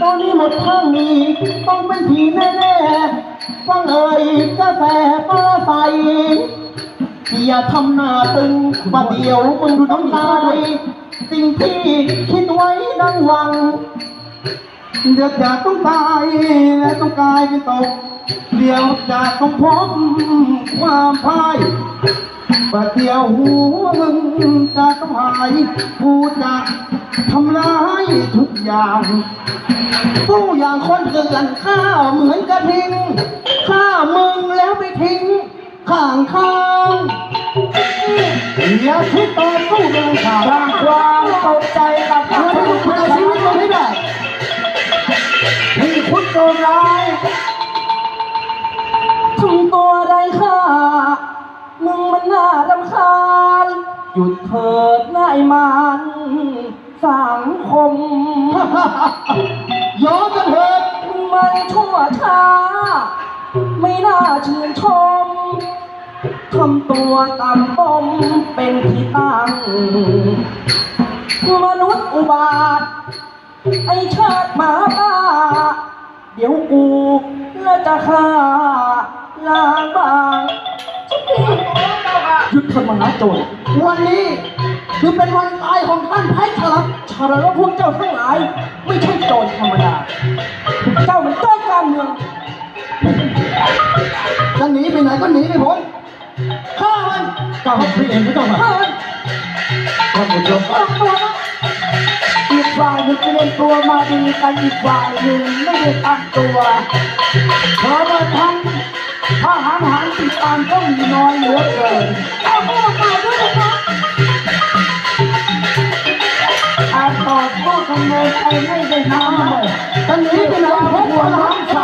ตอนนี้หมดทางนี้ต้องเป็นผีแน่ๆฟังเอ่ยกระแสปลาใสอย่าทำหน้าตึงประเดี๋ยวมึงดูน้ำตายสิ่งที่คิดไว้ดังหวังเดี๋ยากต้องตายและต้องกลายเป็นตก เดี๋ยวจะต้องพบความพ่ายประเดี๋ยวหัวมึงจะต้องหายกูจะทำร้ายทุกอย่างสู้อย่างคนเกลื่อนข้าเหมือนกระทิงฆ่ามึงแล้วไปทิ้งข้างข้างอย่าคิดต่อสู้เรื่องข่าวสร้างความตกใจกับเพื่อนทุกคนในชีวิตเราให้ได้ที่คุณโจรร้าย ตัวไรค่ามึงมันน่ารำคาญ หยุดเถิดนายมันสังคมยอมกันเถิดมันชั่วช้า ไม่น่าชื่นชมทำตัวต่ำต้มเป็นที่ตั้ง มนุษย์อุบาท ไอชาติหมาบ้า เดี๋ยวกูและจะฆ่า ล้างบางหยุดเถอะมหาโจรวันนี้คือเป็นวันตายของท่านไพศาลชาละและพวกเจ้าทั้งหลาย ไม่ใช่โจรธรรมดาเจ้าเป็นโจรการเมืองจะหนีไปไหนก็หนีไม่พ้นฆ่ามันเจ้าพี่เองไม่ต้องมาฆ่ามันท่านผู้ชมครับอีกฝ่ายหนึ่งเล่นตัวมาดีกันอีกฝ่ายหนึ่งไม่ได้ตั้งตัวเพราะว่าทั้ง ทหารหารติดตามก็มีน้อยเหลือเกินเอาพวกมาด้วยนะคะการตอบข้อกังวลไปไม่ได้น้ำเลยตอนนี้ไปไหน